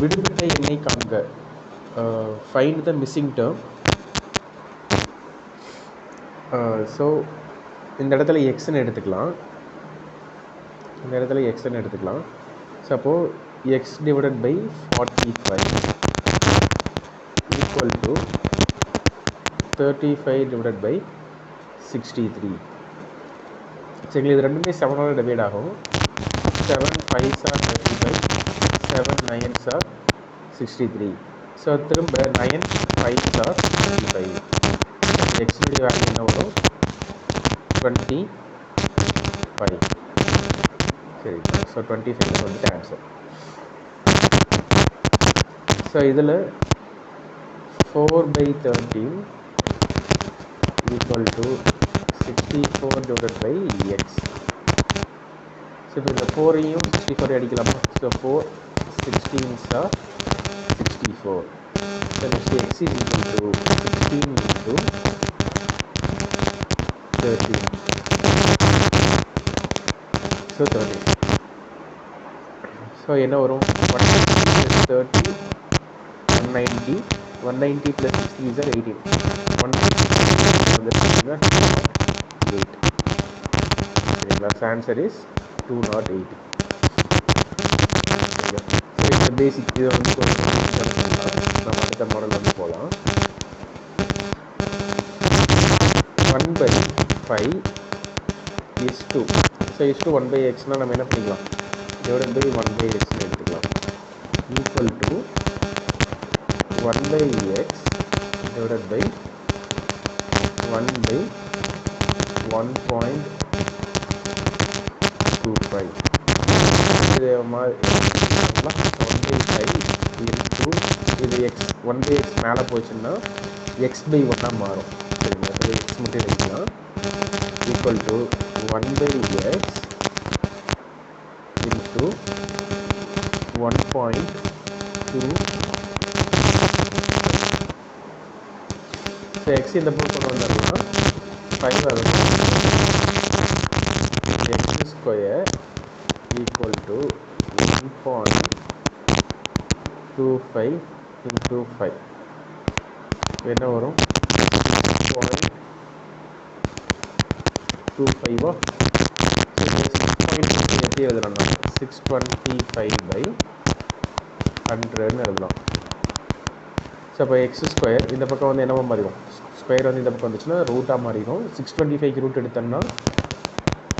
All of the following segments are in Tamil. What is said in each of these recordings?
விடுபட்ட எண்ணை காண்க. Find the missing term so இந்த இடத்துல எக்ஸ்ன்னு எடுத்துக்கலாம். இந்த இடத்துல எக்ஸ்ன்னு எடுத்துக்கலாம். Suppose x divided by forty five equal to thirty five divided by sixty three சரிங்களா இது ரெண்டுமே செவனோட டிவைட் ஆகும். Seven five are thirty five seven nines are sixty three so திரும்ப nine five are thirty five எக்ஸுடைய value என்ன வரும். டுவெண்ட்டி ஃபைவ் சரி ஸோ டுவெண்ட்டி ஃபைவ் வந்துட்டு ஆன்சர் ஸோ இதில் four by thirteen equal to sixty four divide by x so இப்போ இந்த ஃபோரையும் சிக்ஸ்டி ஃபோர் அடிக்கலாமா so four sixteen are sixty four so next x is sixteen thirteen so thirteen so என்ன வரும்? One thirty one ninety one ninety plus sixty is eighteen one eight சரிங்களா answer is two naught eight இந்த பேசிக் இதை வந்து நம்ம அடுத்த மாடல் வந்து போகலாம் one by five is two so is two one by எக்ஸ்னால் நம்ம என்ன பண்ணிக்கலாம்? டிவைட் பை ஒன் பை எக்ஸ்னு எடுத்துக்கலாம். Equal to one by x divide by one by one point இது இது எக்ஸ் ஒன் பை எக்ஸ் மேலே போச்சுன்னா எக்ஸ் பை ஒன்னாக மாறும் சரிங்களா இது எக்ஸ் மட்டும் எழுதிக்கலாம் equal to one by x into one point two so x இந்த பக்கம் கொண்டு வந்தோம்னா ஃபைவ் ஆகும் x square equal to one point two five into five என்ன வரும்? பாயிண்ட் டூ ஃபைவா சிக்ஸ் பாயிண்ட் எப்படி எழுதலாம்னா சிக்ஸ் டுவெண்ட்டி ஃபைவ் பை ஹண்ட்ரட்னு எழுதலாம். ஸோ அப்போ எக்ஸ் ஸ்கொயர் இந்த பக்கம் வந்து என்னவோ மாறிடும். ஸ்கொயர் வந்து இந்த பக்கம் வந்துச்சுன்னா ரூட்டாக மாறிடும். சிக்ஸ் டுவெண்ட்டி ஃபைவ்க்கு ரூட் எடுத்தோம்னா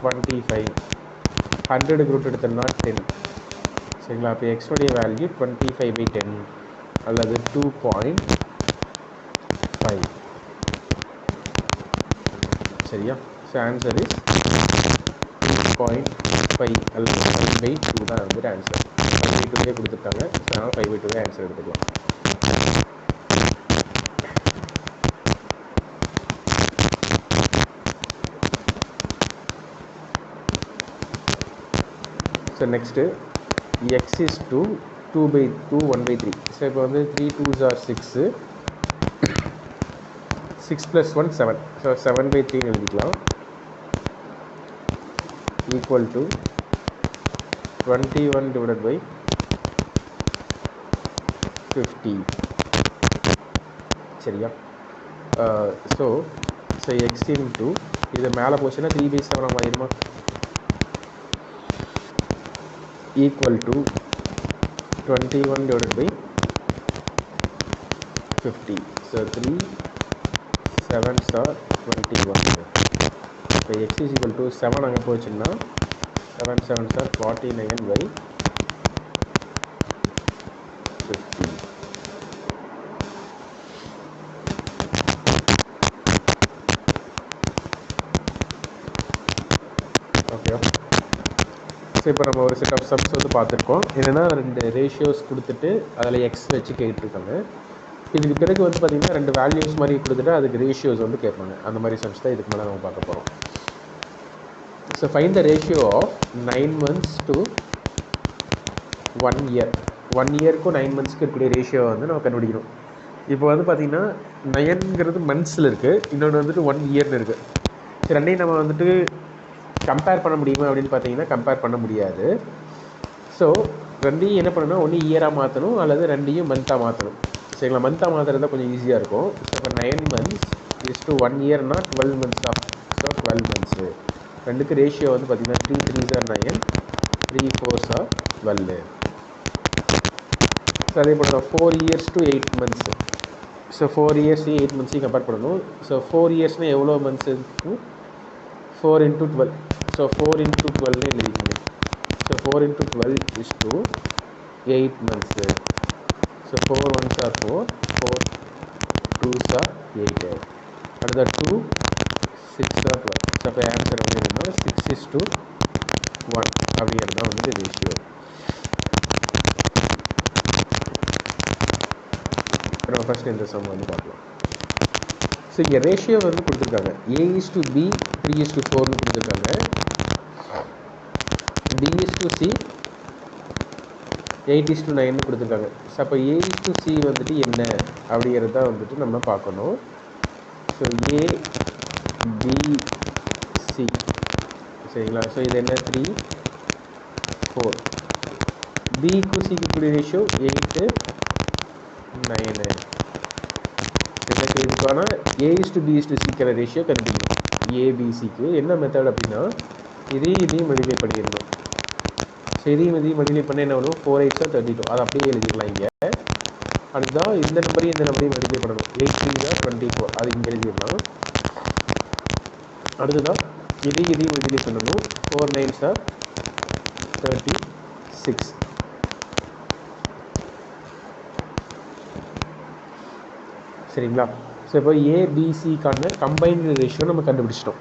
டுவெண்ட்டி ஃபைவ் ஹண்ட்ரடுக்கு ரூட் எடுத்தோம்னா டென் சரிங்களா? அப்போ எக்ஸோடைய value twenty five by ten அல்லது டூ பாயிண்ட் ஃபைவ் சரியா? So answer is two point five அல்லது ஃபைவ் பை டூ தான் வந்துட்டு ஆன்சர் ஃபைவ் பை டூவே கொடுத்துருக்காங்க ஸோ அதனால் ஃபைவ் பை டூவே ஆன்சர் எடுத்துக்கலாம். So next x is two two by two one by three so இப்போ வந்து three two are six six plus one seven so seven by three எழுதிக்கலாம். Equal to twenty one divided by fifty சரியா ஸோ ஸோ எக்ஸ் இன்ட்டு இது மேலே போச்சுன்னா த்ரீ பை செவன் ஆயிருமா equal to 21 divided by 50 so 3 7s are 21 இப்போ x is equal to 7 அங்கே போச்சுன்னா 7 7s are 49 by 50 ஸோ இப்போ நம்ம ஒரு செட் ஆஃப் சம்ஸ் வந்து பார்த்துருக்கோம். என்னென்னா ரெண்டு ரேஷியோஸ் கொடுத்துட்டு அதில் எக்ஸ் வச்சு கேட்டுருக்காங்க. இதுக்கு பிறகு வந்து பார்த்திங்கன்னா ரெண்டு வேல்யூஸ் மாதிரி கொடுத்துட்டு அதுக்கு ரேஷியோஸ் வந்து கேட்பாங்க. அந்த மாதிரி சம்ஸ் தான் இதுக்கு மேலே நம்ம பார்க்க போகிறோம் so fine the ratio of nine months to one year one இயருக்கும் nine மந்த்ஸ்க்கு இருக்கக்கூடிய ரேஷியோ வந்து நம்ம கண்டுபிடிக்கணும். இப்போ வந்து பார்த்திங்கன்னா நயன்ங்கிறது மந்த்ஸில் இருக்குது இன்னொன்று வந்துட்டு ஒன் இயர்னு இருக்குது சரி ரெண்டையும் நம்ம வந்துட்டு கம்பேர் பண்ண முடியுமா அப்படின்னு பார்த்தீங்கன்னா கம்பேர் பண்ண முடியாது. ஸோ ரெண்டையும் என்ன பண்ணணும்? ஒன்று இயராக மாற்றணும் அல்லது ரெண்டையும் மந்த்தாக மாற்றணும் சரிங்களா? மந்த்தாக மாற்றுறது கொஞ்சம் ஈஸியாக இருக்கும். ஸோ இப்போ nine months is to one இயர்னா twelve months of so twelve months ரெண்டுக்கு ரேஷியோ வந்து பார்த்தீங்கன்னா three three are nine three four are twelve so அதே போல் தான் four years to eight months so four இயர்ஸையும் eight மந்த்ஸையும் கம்பேர் பண்ணணும். ஸோ ஃபோர் இயர்ஸ்னால் எவ்வளோ மந்த்ஸ் இருக்கும் four into twelve so four into டுவெல்னு எழுதிக்கணும் so four into twelve is two eight months so four ones are four four twos are eight அடுத்த two six are twelve so அப்போ ஆன்சர் வந்து என்னன்னா சிக்ஸ் இஸ் டூ ஒன் அப்படிங்கிறது தான் வந்து ரேஷியோ நம்ம ஃபஸ்ட் இந்த சம் வந்து பார்க்கலாம் ஸோ இங்கே ரேஷியோ வந்து கொடுத்துருக்காங்க. A is to B three is to ஃபோர்னு கொடுத்துருக்காங்க. D is to C eight is to நைன்னு கொடுத்துருக்காங்க. ஸோ அப்போ ஏ இஸ் டு சி வந்துட்டு என்ன? அப்படிங்கிறது தான் வந்துட்டு நம்ம பார்க்கணும். ஸோ ஏ பி சி சரிங்களா? ஸோ இது என்ன? த்ரீ ஃபோர் பிக்கு சிக்கு கூடிய ரேஷியோ எயிட்டு நைனு எனக்கு இதுக்கான A is to B is to சிக்கிற ratio கண்டுபிடிக்கணும். ஏபிசிக்கு என்ன மெத்தட் அப்படின்னா? இதையும் இதையும் மல்டிப்ளை பண்ணிடணும். ஸோ இதையும் இதையும் மல்டிப்ளை பண்ண என்ன வரும் ஃபோர் எயிட்ஸாக தேர்ட்டி டூ அதை அப்படியே எழுதிக்கலாம் இங்கே. அதுதான் இந்த நம்பரையும் இந்த நம்பரையும் மல்டிப்ளை பண்ணணும் எயிட் த்ரீ தான் டுவெண்ட்டி ஃபோர் அது இங்கே எழுதிடலாம். அடுத்ததான் இதையும் இதையும் மல்டிப்ளை பண்ணணும் four nine are thirty six சரிங்களா? ஸோ இப்போ ஏபிசிக்கான கம்பைன்டு ரேஷியோ நம்ம கண்டுபிடிச்சிட்டோம்.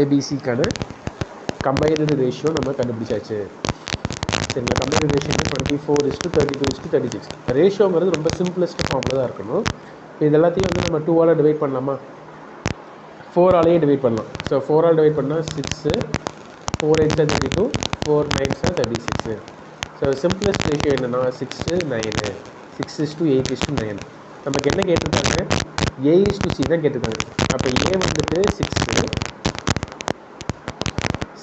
ஏபிசிக்கான கம்பைன்டு ரேஷியோ நம்ம கண்டுபிடிச்சாச்சு. சரிங்களா combined ratio twenty four is to thirty two is to thirty six ரேஷியோங்கிறது ரொம்ப சிம்பிளஸ்ட் ஃபார்மில் தான் இருக்கணும். இப்போ இது எல்லாத்தையும் வந்து நம்ம டூவால் டிவைட் பண்ணலாமா? ஃபோராலேயே டிவைட் பண்ணலாம். ஸோ ஃபோரால் டிவைட் பண்ணால் six four eight thirty two four nines thirty six so simplest ratio என்னென்னா six nine six is to eight is to nine நமக்கு என்ன கேட்டிருக்காங்க? ஏ இஸ் டூ சி தான் கேட்டிருக்காங்க. அப்போ ஏ வந்துட்டு சிக்ஸு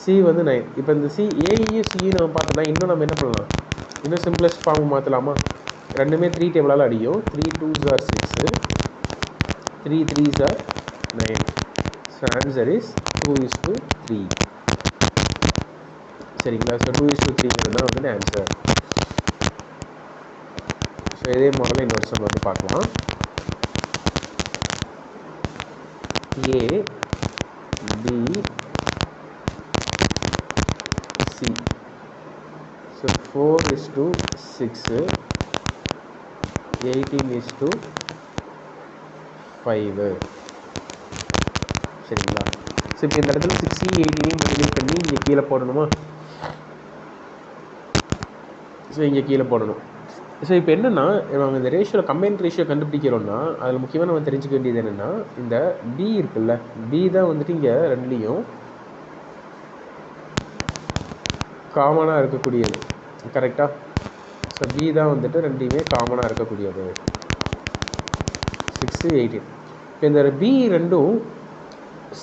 சி வந்து நைன் இப்போ இந்த சி ஏஇயும் சியும் நம்ம பார்த்தோம்னா இன்னும் நம்ம என்ன பண்ணலாம்? இன்னும் சிம்பிளஸ்ட் ஃபார்ம் மாற்றலாமா ரெண்டுமே த்ரீ டேபிளால் அடியும். Three two are six three three are nine so answer is two is to three சரிங்களா? ஸோ டூ இஸ் டூ த்ரீங்கிறது தான் வந்து ஆன்சர் ஸோ இதே மாடல் இன்னொரு சம் வந்து பார்க்கலாம். A B C so four is to six eighteen is to five சரிங்களா? ஸோ இப்போ இந்த இடத்துல சிக்ஸ்டி எயிட்டீனையும் மல்டிப்ளை பண்ணி இங்கே கீழே போடணுமா? ஸோ இங்கே கீழே போடணும். ஸோ இப்போ என்னென்னா நம்ம இந்த ரேஷியோவில் கம்பைன் ரேஷியோ கண்டுபிடிக்கிறோம்னா அதில் முக்கியமாக நம்ம தெரிஞ்சுக்க வேண்டியது என்னென்னா இந்த பி இருக்குல்ல பி தான் வந்துட்டு இங்கே ரெண்டுலேயும் காமனாக இருக்கக்கூடியது. கரெக்டாக ஸோ பி தான் வந்துட்டு ரெண்டுமே காமனாக இருக்கக்கூடியது. சிக்ஸு எயிட்டீன் இப்போ இந்த பி ரெண்டும்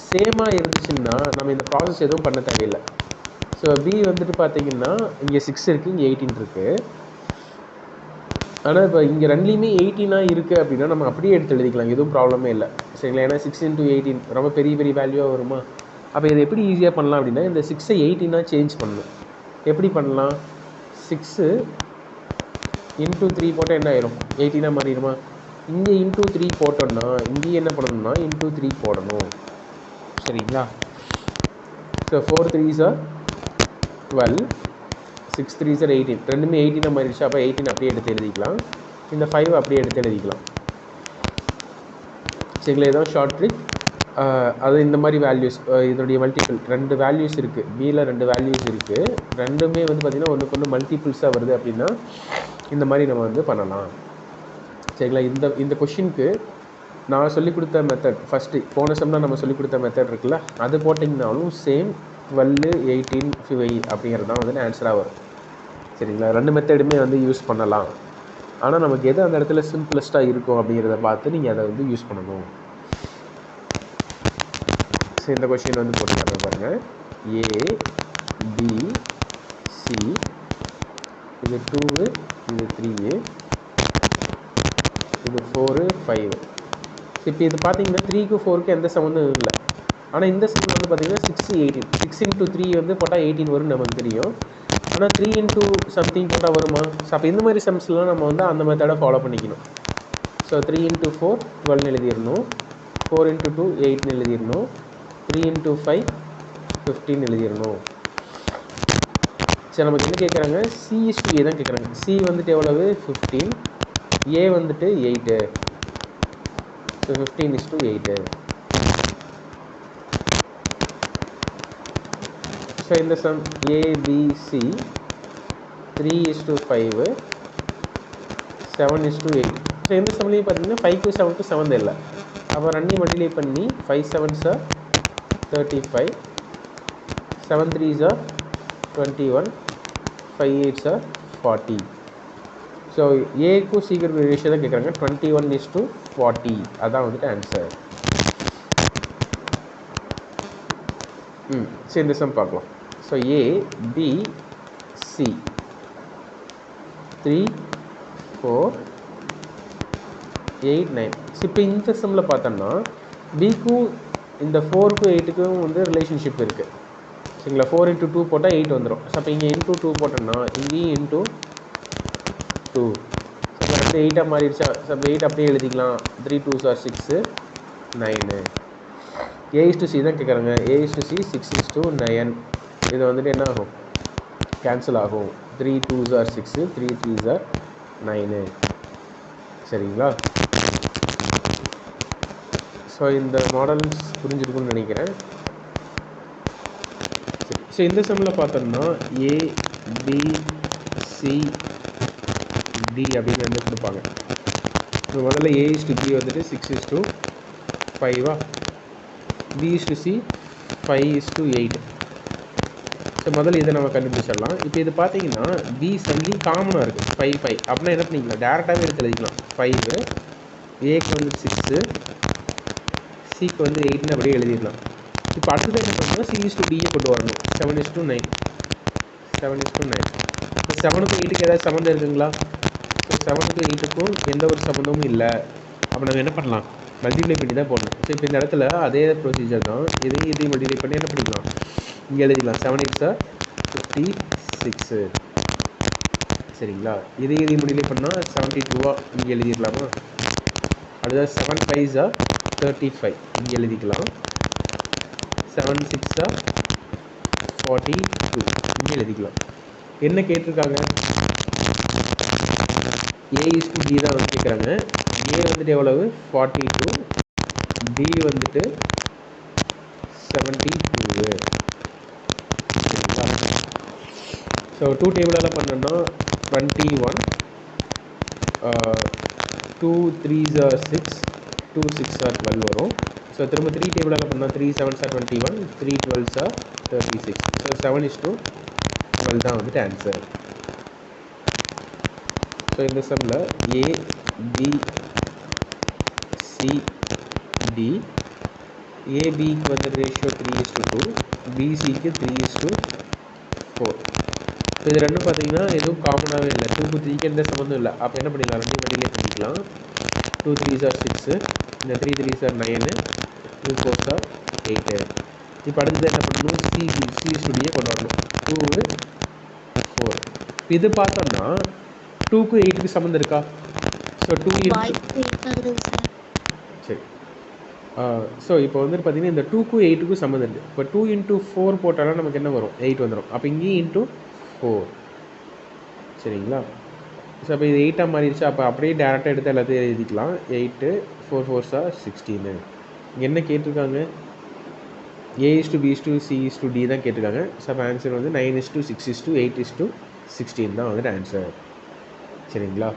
சேமாக இருந்துச்சுன்னா நம்ம இந்த ப்ராசஸ் எதுவும் பண்ண தேவையில்லை. ஸோ பி வந்துட்டு பார்த்தீங்கன்னா இங்கே சிக்ஸ் இருக்குது இங்கே எயிட்டீன் இருக்குது ஆனால் இப்போ இங்கே ரெண்டுலேயுமே எயிட்டீனாக இருக்குது அப்படின்னா நம்ம அப்படியே எடுத்து எழுதிக்கலாம். எதுவும் ப்ராப்ளமே இல்லை. சரிங்களா? ஏன்னா சிக்ஸ் இன்ட்டு எயிட்டீன் ரொம்ப பெரிய பெரிய வேல்யூவாக வருமா? அப்போ இதை எப்படி ஈஸியாக பண்ணலாம் அப்படின்னா இந்த சிக்ஸை எயிட்டீனாக சேஞ்ச் பண்ணணும். எப்படி பண்ணலாம்? சிக்ஸு இன்டூ த்ரீ போட்டால் என்ன ஆயிரும்? எயிட்டீனாக மாறிடுமா? இங்கே இன்டூ த்ரீ போட்டோம்னா இங்கேயும் என்ன பண்ணணும்னா இன்டூ த்ரீ போடணும். சரிங்களா? So four three are twelve six three are eighteen ரெண்டுமே எயிட்டீனாக மாறிடுச்சு. அப்போ எயிட்டீன் அப்படியே எடுத்து எழுதிக்கலாம். இந்த ஃபைவ் அப்படியே எடுத்து எழுதிக்கலாம். சரிங்களா? இதுதான் ஷார்ட் ட்ரிக் அது இந்த மாதிரி வேல்யூஸ் இதனுடைய மல்டிபிள் ரெண்டு வேல்யூஸ் இருக்குது பியில் ரெண்டு வேல்யூஸ் இருக்குது ரெண்டுமே வந்து பார்த்திங்கன்னா ஒன்றுக்கு ஒன்று மல்டிபிள்ஸாக வருது அப்படின்னா இந்த மாதிரி நம்ம வந்து பண்ணலாம். சரிங்களா? இந்த இந்த கொஷினுக்கு நான் சொல்லிக் கொடுத்த மெத்தட் ஃபஸ்ட்டு போன செம்னா நம்ம சொல்லிக் கொடுத்த மெத்தட் இருக்குல்ல அது போட்டிங்கனாலும் சேம் டுவெல்லு எயிட்டீன் ஃபைவ் அப்படிங்கிறது தான் வந்து ஆன்சராக வரும். சரிங்களா? ரெண்டு மெத்தடுமே வந்து யூஸ் பண்ணலாம். ஆனால் நமக்கு எது அந்த இடத்துல சிம்பிளஸ்ட்டாக இருக்கும் அப்படிங்கிறத பார்த்து நீங்கள் அதை வந்து யூஸ் பண்ணணும். ஸோ இந்த கொஷின் வந்து போட்டுருக்காங்க பாருங்கள் ஏ பி சி இது டூவு இது த்ரீயு இது ஃபோரு ஃபைவ் இப்போ இது பார்த்தீங்கன்னா த்ரீக்கு ஃபோருக்கு எந்த சம்மந்தம் இல்லை. ஆனால் இந்த சம்மந்தம் வந்து பார்த்தீங்கன்னா six eighteen six into three வந்து போட்டால் எயிட்டீன் வரும்னு நமக்கு தெரியும். ஆனால் த்ரீ இன்ட்டு சம்திங் போட்டால் வருமா? ஸோ அப்போ இந்த மாதிரி சம்ஸ்லாம் நம்ம வந்து அந்த மெத்தடை ஃபாலோ பண்ணிக்கணும். ஸோ த்ரீ இன்ட்டு ஃபோர் டுவெல்னு எழுதிடணும். ஃபோர் இன்ட்டு டூ எயிட்னு எழுதிடணும். த்ரீ இன்ட்டு ஃபைவ் ஃபிஃப்டின் எழுதிடணும். சரி நமக்கு என்ன கேட்குறாங்க சிஎஸ்டிஏ தான் கேட்குறாங்க சி வந்துட்டு எவ்வளவு? ஃபிஃப்டீன் ஏ வந்துட்டு eight so fifteen is to eight so இந்த sum ABC three is to five seven is to eight so இந்த சம்லேயும் பார்த்தீங்கன்னா ஃபைவ் டு செவன் இல்லை. அப்போ ரெண்டையும் மல்டிப்ளை பண்ணி five seven are thirty five seven three are twenty one five eight are forty so ஏக்கும் சீக்கிரம் ரேஷியோ தான் கேட்குறாங்க twenty one is to forty அதான் வந்துட்டு ஆன்சர் ம் சரி இந்த சம் பார்க்கலாம். So A B C three four eight nine so இப்போ இந்த சம்மில் பார்த்தோன்னா பிக்கும் இந்த ஃபோருக்கும் எயிட்டுக்கும் வந்து ரிலேஷன்ஷிப் இருக்குது சரிங்களா? ஃபோர் இன்ட்டு டூ போட்டால் எயிட் வந்துடும் ஸோ அப்போ இங்கே இன்ட்டு டூ போட்டோம்னா இங்கேயும் இன்ட்டு டூ ஸோ இப்போ எயிட்டாக மாறிடுச்சா? ஸோ அப்போ எயிட் அப்படியே எழுதிக்கலாம். Three two are six nine A is to C தான் கேட்குறாங்க A is to C six is to nine இது வந்துட்டு என்ன ஆகும்? கேன்சல் ஆகும். Three two are six three three are nine சரிங்களா? ஸோ இந்த மாடல்ஸ் புரிஞ்சிருக்கும்னு நினைக்கிறேன். ஸோ இந்த செம்மில் பார்த்தோம்னா ஏ பி சி டி அப்படின்னு வந்து கொடுப்பாங்க. இப்போ முதல்ல ஏ இஸ் டு பி வந்துட்டு six is to ஃபைவா B is to C five is to eight so முதல்ல இதை நம்ம கண்டுபிடிச்சிடலாம். இப்போ இது பார்த்தீங்கன்னா பி சம்திங் காமனாக இருக்குது ஃபைவ் ஃபைவ் அப்படின்னா என்ன பண்ணிக்கலாம் டேரெக்டாகவே எடுத்து எழுதிக்கலாம். ஃபைவு ஏக்கு வந்து சிக்ஸு சிக்கு வந்து எயிட்னு அப்படியே எழுதிடலாம். இப்போ அடுத்தது என்ன பண்ணணும் சி டூ பிஏ கொண்டு வரணும். Seven is to nine seven is to nine இப்போ செவனுக்கும் எயிட்டுக்கு ஏதாவது சம்மந்தம் இருக்குங்களா? ஸோ செவனுக்கும் எயிட்டுக்கும் எந்த ஒரு சம்மந்தமும் இல்லை. அப்போ நம்ம என்ன பண்ணலாம்? மல்டிப்ளை பண்ணி தான் போடணும். ஸோ இப்போ இந்த இடத்துல அதே ப்ரொசீஜர் தான். இதையும் இதையும் மல்டிப்ளை பண்ணி என்ன பண்ணிக்கலாம்? இங்கே எழுதிக்கலாம். Seven eight are fifty six சரிங்களா? இதே இதையும் மல்டிப்ளை பண்ணால் செவன்ட்டி டூவா இங்கே எழுதிடலாமா? அடுத்தது செவன் ஃபைவ் தேர்ட்டி ஃபைவ் இங்கே எழுதிக்கலாம். செவன் சிக்ஸா ஃபார்ட்டி டூ இங்கே எழுதிக்கலாம். என்ன கேட்டிருக்காங்க? ஏ இஸ் டு பி தான் வந்து கேட்குறாங்க ஏ வந்துட்டு எவ்வளவு? ஃபார்ட்டி டூ டி வந்துட்டு செவன்ட்டி டூ ஸோ டூ டேபிளால் பண்ணோன்னா twenty one two three jar six two six are twelve வரும். ஸோ திரும்ப த்ரீ டேபிளாக பண்ணால் three seven sir twenty one three twelve sir thirty six so seven is two twelve தான் வந்துட்டு ஆன்சர் ஸோ இந்த சம்மில் ஏ பி சி டி ஏபிக்கு வந்து ratio three is to two பிசிக்கு த்ரீ இஸ் டூ ஃபோர் இது ரெண்டும் பார்த்தீங்கன்னா எதுவும் காமனாகவே இல்லை. டூக்கு த்ரீக்கு எந்த சம்மந்தம் இல்லை. அப்போ என்ன பண்ணிக்கலாம் ரெண்டையும் வெளியே பண்ணிக்கலாம் டூ த்ரீ சார் சிக்ஸு இந்த three three are nine two four are eight இப்போ அடுத்தது என்ன பண்ணணும்? சி சி ஸ்டுடியை கொண்டு வரணும். டூவு ஃபோர் இது பார்த்தோம்னா டூக்கு எயிட்டுக்கு சம்மந்தம் இருக்கா? So two sir. ஸோ இப்போ வந்துட்டு பார்த்தீங்கன்னா இந்த டூக்கும் எயிட்டுக்கும் சம்மந்தம் இருக்குது இப்போ டூ இன்ட்டு ஃபோர் போட்டாலும் நமக்கு என்ன வரும்? எயிட் வந்துடும் அப்போ இங்கேயும் இன்ட்டு ஃபோர் சரிங்களா? ஸோ அப்போ இது எயிட்டாக மாறிடுச்சு. அப்போ அப்படியே டேரெக்டாக எடுத்து எல்லாத்தையும் எழுதிக்கலாம். Eight four four are sixteen என்ன கேட்டிருக்காங்க? A is to B is to C is to D தான் கேட்டிருக்காங்க. ஸோ அப்போ ஆன்சர் வந்து nine is to six is to eight is to sixteen தான் வந்துட்டு ஆன்சர் சரிங்களா?